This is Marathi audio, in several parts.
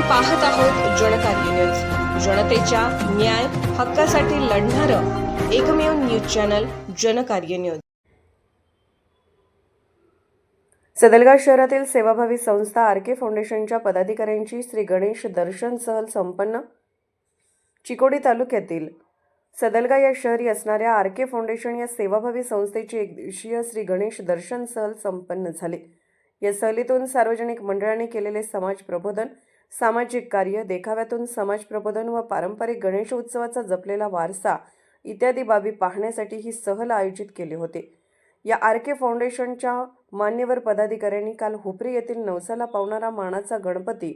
पाहत आहोत जनकार्य न्यूज जनतेच्या न्याय हक्कासाठी लढणारं एकमेव news channel Janakarya news Sadalgaon शहरातील सेवाभावी संस्था आर के फाउंडेशनच्या पदाधिकाऱ्यांची श्री गणेश दर्शन सहल संपन्न. चिकोडी तालुक्यातील सदलगा या शहरी असणाऱ्या आर के फाउंडेशन या सेवाभावी संस्थेची एक दिवशीय श्री गणेश दर्शन सहल संपन्न झाली. या सहलीतून सार्वजनिक मंडळाने केलेले समाज प्रबोधन सामाजिक कार्य देखाव्यातून समाज प्रबोधन व पारंपरिक गणेश उत्सवाचा जपलेला वारसा इत्यादी बाबी पाहण्यासाठी ही सहल आयोजित केली होती. या आर के फाउंडेशनच्या मान्यवर पदाधिकाऱ्यांनी काल हुपरी येथील नवसाला पावणारा मानाचा गणपती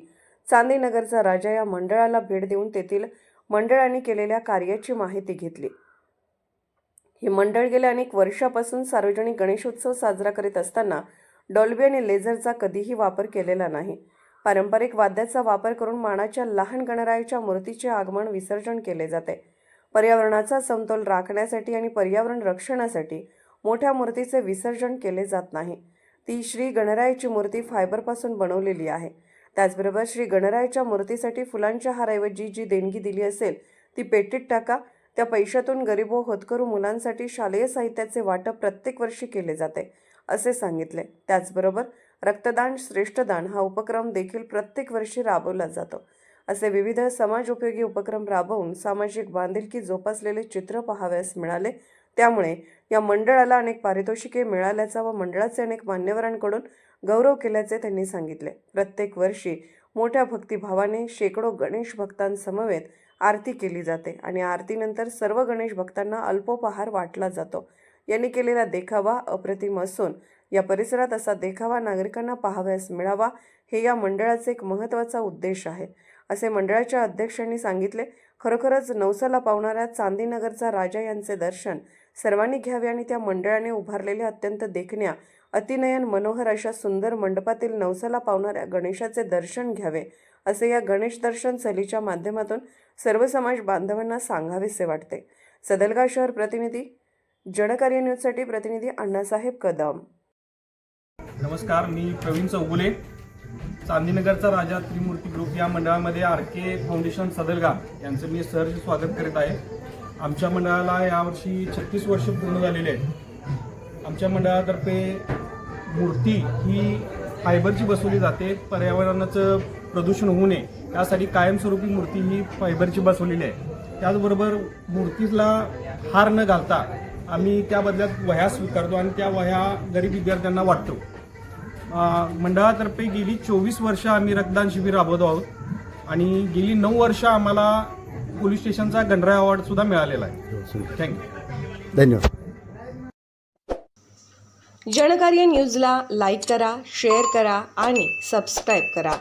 चांदीनगरचा राजा या मंडळाला भेट देऊन तेथील मंडळांनी केलेल्या कार्याची माहिती घेतली. हे मंडळ गेल्या अनेक वर्षापासून सार्वजनिक गणेशोत्सव साजरा करीत असताना डॉल्बी आणि लेझरचा कधीही वापर केलेला नाही. पारंपरिक वाद्याचा वापर करून मानाच्या लहान गणरायाच्या मूर्तीचे आगमन विसर्जन केले जाते. पर्यावरणाचा समतोल राखण्यासाठी आणि पर्यावरण रक्षणासाठी मोठ्या मूर्तीचे विसर्जन केले जात नाही. ती श्री गणरायाची मूर्ती फायबरपासून बनवलेली आहे. त्याचबरोबर श्री गणरायाच्या मूर्तीसाठी फुलांच्या हाराऐवजी जी देणगी दिली असेल ती पेटीत टाका. त्या पैशातून गरीब व होतकरू मुलांसाठी शालेय साहित्याचे वाटप प्रत्येक वर्षी केले जाते असे सांगितले. त्याचबरोबर रक्तदान श्रेष्ठदान हा उपक्रम देखील प्रत्येक वर्षी राबवला जातो. असे विविध समाजोपयोगी उपक्रम राबवून सामाजिक बांधिलकी जोपासलेले चित्र पाहावयास मिळाले. त्यामुळे या मंडळाला अनेक पारितोषिके मिळाल्याचा व मंडळाचे अनेक मान्यवरांकडून गौरव केल्याचे त्यांनी सांगितले. प्रत्येक वर्षी मोठ्या भक्तिभावाने शेकडो गणेश भक्तांसमवेत आरती केली जाते आणि आरतीनंतर सर्व गणेश भक्तांना अल्पोपहार वाटला जातो. यांनी केलेला देखावा अप्रतिम असून या परिसरात असा देखावा नागरिकांना पाहावयास मिळावा हे या मंडळाचे एक महत्त्वाचा उद्देश आहे. असे मंडळाच्या अध्यक्षांनी सांगितले खरोखरच नवसाला पावणाऱ्या चांदीनगरचा राजा यांचे दर्शन सर्वांनी घ्यावे आणि त्या मंडळाने उभारलेल्या अत्यंत देखण्या अतिनयन मनोहर अशा सुंदर मंडपातील नवसाला पावणाऱ्या गणेशाचे दर्शन घ्यावे असे या गणेश दर्शन सहलीच्या माध्यमातून सर्व समाज बांधवांना सांगावेसे वाटते. सदलगा शहर प्रतिनिधी जनकार्य न्यूजसाठी प्रतिनिधी अण्णासाहेब कदम. नमस्कार मी प्रवीण चौगुले. चांदीनगरचा राजा त्रिमूर्ती ग्रुप या मंडळामध्ये आर के फाउंडेशन सदलगा यांचं मी सहर्ष स्वागत करीत आहे. आमच्या मंडळाला यावर्षी छत्तीस वर्ष पूर्ण झालेले आहेत. आमच्या मंडळातर्फे मूर्ती ही फायबरची बसवली जाते. पर्यावरणाचं प्रदूषण होऊ नये यासाठी कायमस्वरूपी मूर्ती ही फायबरची बसवलेली आहे. त्याचबरोबर मूर्तीला हार न घालता आम्ही त्या बदल्यात वह्या स्वीकारतो आणि त्या वह्या गरीब विद्यार्थ्यांना वाटतो. अ, मंडळातर्फे गेली चोवीस वर्ष आम्ही रक्तदान शिबिर राबवतो आहोत आणि गेली नऊ वर्ष आम्हाला पोलीस स्टेशनचा गणराय अवॉर्ड सुद्धा मिळालेला आहे. थँक्यू धन्यवाद. जनकार्य न्यूजला लाईक करा शेअर करा आणि सबस्क्राईब करा.